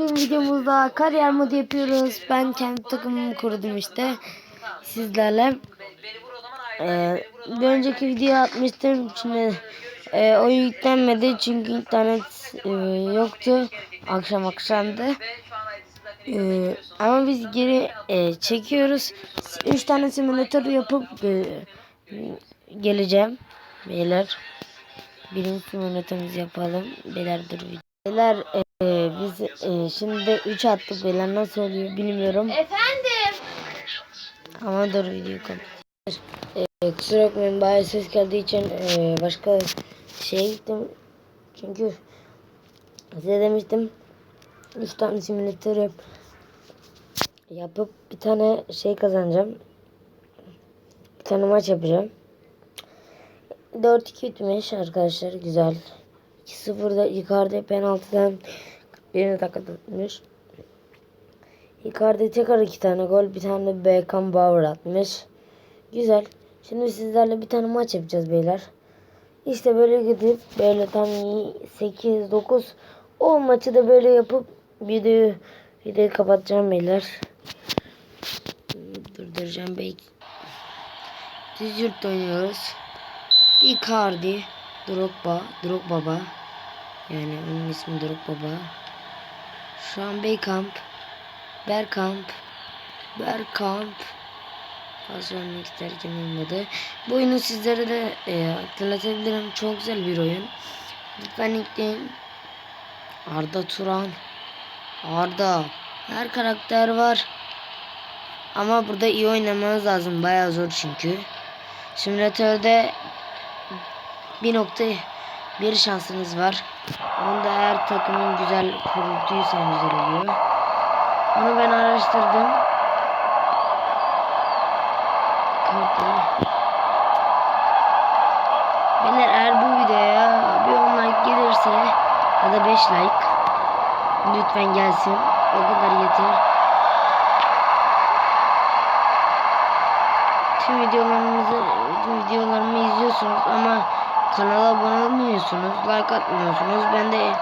Bugün videomuzda kariyer modu yapıyoruz. Ben kendi takımımı kurdum işte. Sizlerle. Ee, bir önceki video atmıştım. Şimdi e, o yüklenmedi çünkü internet e, yoktu. Akşam akşamdı. Ee, ama biz geri e, çekiyoruz. 3 tane simülatör yapıp e, geleceğim. Beyler. Birinci simülatörümüzü yapalım. Beyler dur Beyler e, biz e, şimdi 3 attık beyler nasıl oluyor bilmiyorum. Efendim. Ama dur video kapat. E, kusura bakmayın bayağı ses geldiği için e, başka şeye gittim. Çünkü size demiştim 3 tane simülatör yap, yapıp bir tane şey kazanacağım. Bir tane maç yapacağım. 4-2 bitmiş arkadaşlar güzel. 2-0'da Icardi penaltıdan birini dakika tutmuş. Icardi tekrar iki tane gol, bir tane de Beckham Bauer atmış. Güzel. Şimdi sizlerle bir tane maç yapacağız beyler. İşte böyle gidip böyle tam 8-9 o maçı da böyle yapıp videoyu videoyu kapatacağım beyler. Durduracağım belki. Düz yurtta oynuyoruz. Icardi, Drogba, Drogba yani onun ismi Drogba. Şu an Beykamp, Berkamp, Berkamp. Fazla örnek isterken olmadı. Bu oyunu sizlere de e, hatırlatabilirim. Çok güzel bir oyun. Lütfen ekleyin. Arda Turan. Arda. Her karakter var. Ama burada iyi oynamanız lazım. Bayağı zor çünkü. Simülatörde bir nokta bir şansınız var. Onu da eğer takımın güzel kurulduysa güzel oluyor. Onu ben araştırdım. Kartı. Beyler eğer bu videoya bir 10 like gelirse ya da 5 like lütfen gelsin. O kadar yeter. Tüm videolarımızı tüm videolarımı izliyorsunuz ama kanala abone olmuyorsunuz, like atmıyorsunuz. Ben de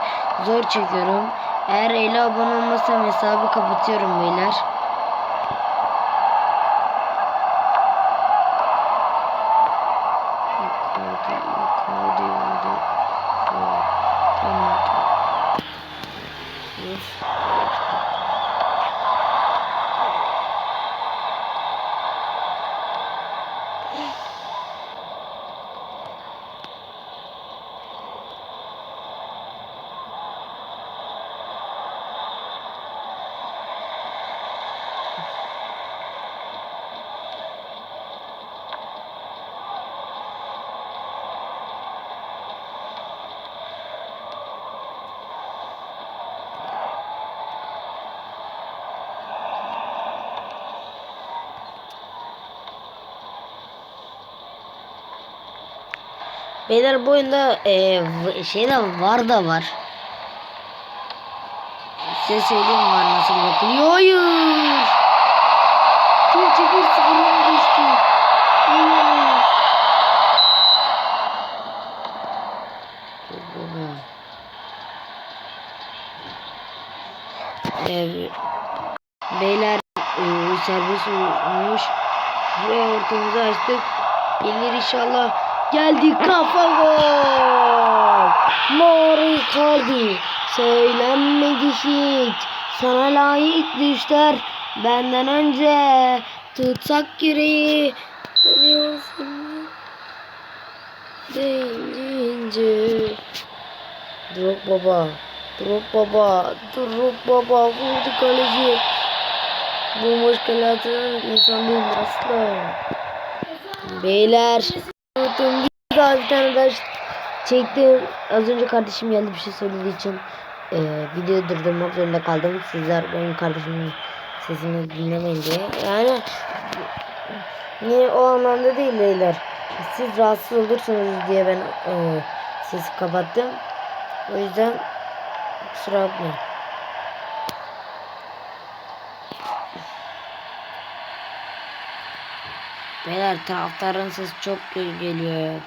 zor çekiyorum. Eğer 50 abone olmazsam hesabı kapatıyorum beyler. Yukarıda, yukarıda, yukarıda. Tamam. Of. Beyler bu oyunda e, v- şey de var da var. Size söyleyeyim var nasıl bakılıyor. Hayır. Türkçe 1-0'a düştü. Hayır. Dur baba. Evet. Beyler e, serbest olmuş. Buraya ortamızı açtık. Gelir inşallah. Geldi kafa gol. Mor Icardi. Söylenmedi hiç. Sana layık düşler. Benden önce tutsak yüreği. Anıyorsun. Deyince. Drop baba. Drop baba. Drop baba. Vurdu kaleci. Bu boş kale atan insan değil aslan. Beyler. Unuttum. Bir daha bir tane daha çektim. Az önce kardeşim geldi bir şey söylediği için e, videoyu durdurmak zorunda kaldım. Sizler benim kardeşimin sesini dinlemeyin diye. Yani niye o anlamda değil beyler. Siz rahatsız olursunuz diye ben e, sesi kapattım. O yüzden kusura bakmayın. Beyler taraftarın sesi çok geliyor.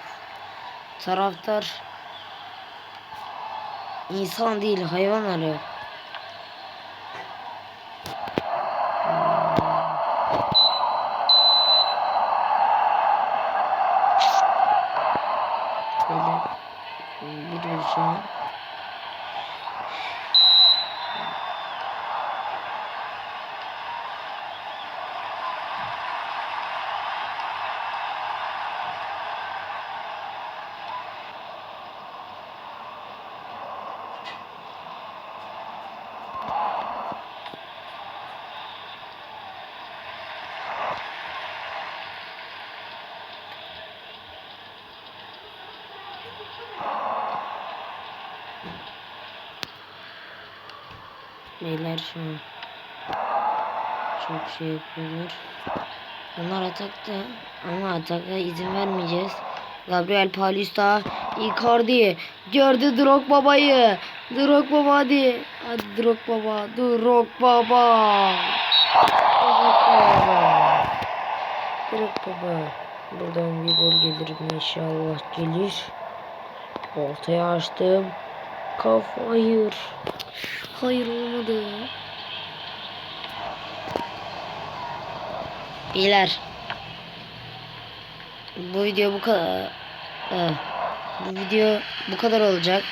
Taraftar insan değil hayvan arıyor. Böyle bir bir şey. Beyler an çok şey yapıyorlar. Onlar atakta ama ataka izin vermeyeceğiz. Gabriel Paulista Icardi gördü Drogba babayı. Drogba hadi. Hadi Drogba. Drogba. Drogba. Drogba. Buradan bir gol gelir mi inşallah gelir. Ortaya açtım. Kafa hayır. Hayır olmadı. Beyler. Bu video bu kadar. Ee, bu video bu kadar olacak.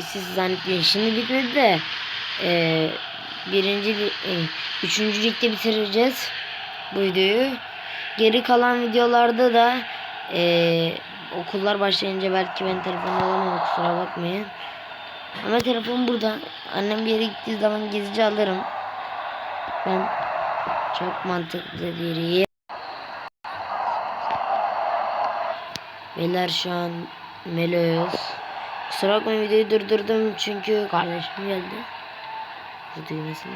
Siz zannetmeyin. Şimdi bitmedi de e, birinci, e, üçüncü ligde bitireceğiz bu videoyu. Geri kalan videolarda da e, okullar başlayınca belki ben telefon alamam kusura bakmayın. Ama telefon burada. Annem bir yere gittiği zaman gizlice alırım. Ben çok mantıklı biriyim. Beyler şu an Melo'yuz. Kusura bakmayın videoyu durdurdum çünkü kardeşim geldi. Bu düğmesi ne?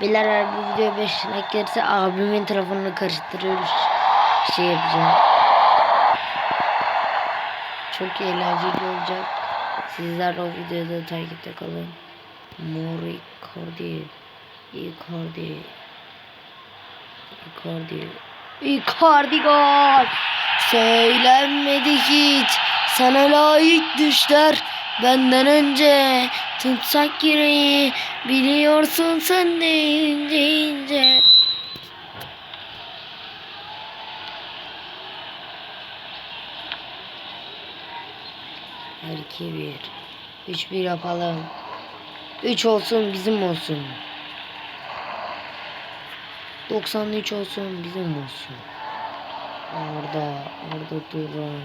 Beyler bu videoya 5 like gelirse abimin telefonunu karıştırıyoruz. Şey yapacağım. Çok eğlenceli olacak. Sizler o videoda takipte kalın. Mori Icardi. Icardi. Icardi. Icardi gol. Söylenmedi hiç. Sana layık düşler. Benden önce tutsak yüreği. Biliyorsun sen de ince ince. Her iki bir. Üç bir yapalım. Üç olsun bizim olsun. 93 olsun bizim olsun. Orada, orada durun.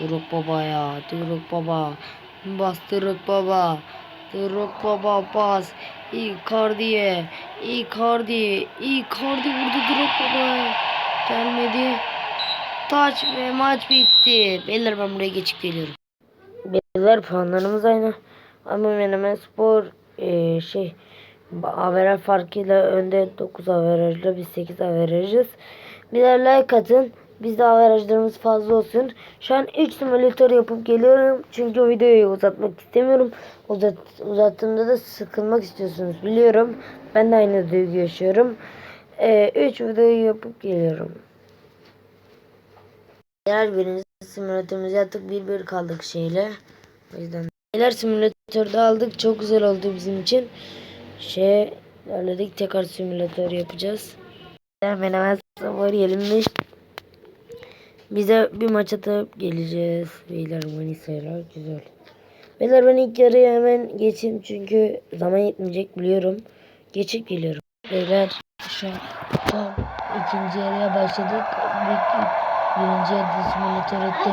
Duruk baba ya, duruk baba. Bastırık baba. Duruk baba bas. Icardi'ye. Icardi. Icardi vurdu duruk baba. Gelmedi. Taç ve maç bitti. Beyler ben buraya geçip geliyorum. Beyler puanlarımız aynı. Ama Menemen Spor eee, şey averaj farkıyla önde 9 averajla biz 8 averajız. Birer like atın. Biz de averajlarımız fazla olsun. Şu an 3 simülatör yapıp geliyorum. Çünkü videoyu uzatmak istemiyorum. Uzat, uzattığımda da sıkılmak istiyorsunuz biliyorum. Ben de aynı duygu yaşıyorum. 3 videoyu yapıp geliyorum. Diğer birinci simülatörümüzü yaptık. Bir bir kaldık şeyle. O yüzden Neler simülatörde aldık. Çok güzel oldu bizim için. Şey ilerledik. Tekrar simülatör yapacağız. Hemen hemen sabır yenilmiş. Bize bir maç atıp geleceğiz. Beyler Manisa'yla güzel. Beyler ben ilk yarıya hemen geçeyim çünkü zaman yetmeyecek biliyorum. Geçip geliyorum. Beyler şu an ikinci yarıya başladık. Bir, birinci yarıda simülatör ettim.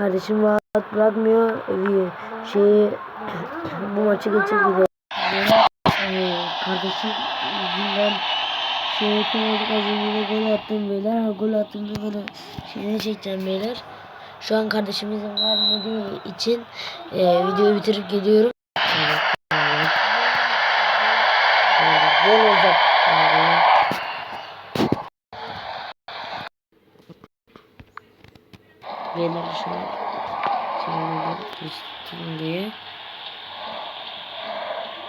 Kardeşim rahat bırakmıyor. Ee, Şeyi bu maçı geçebilir. Beyler, e, kardeşim yüzünden şey yapamadık az önce de gol attım beyler. Ha, Gol attığımda böyle şeyini çekeceğim beyler. Şu an kardeşim izin vermediği için e, videoyu bitirip geliyorum. Evet. Evet, Gol olacak. Evet. An şöyle düştüm diye.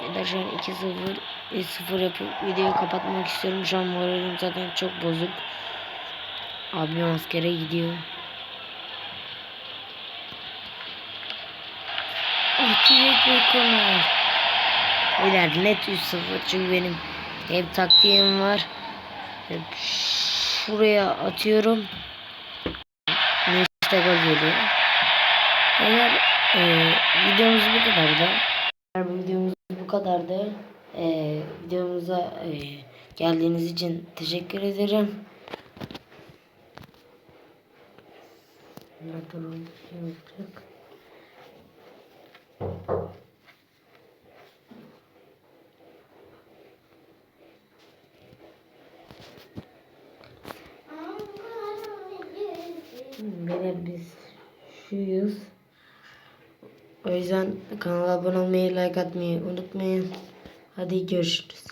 Beyler şu an 2-0 1-0 yapıp videoyu kapatmak istiyorum. Şu an moralim zaten çok bozuk. Abim askere gidiyor. Atacak bir konu. Beyler net 3-0 çünkü benim hep taktiğim var. Hep şuraya atıyorum. Gol geliyor. Eğer e, videomuz bu kadardı. Eğer videomuz bu kadardı. E, videomuza e, geldiğiniz için teşekkür ederim. Nereden şey olacak? Böyle biz şuyuz. O yüzden kanala abone olmayı, like atmayı unutmayın. Hadi görüşürüz.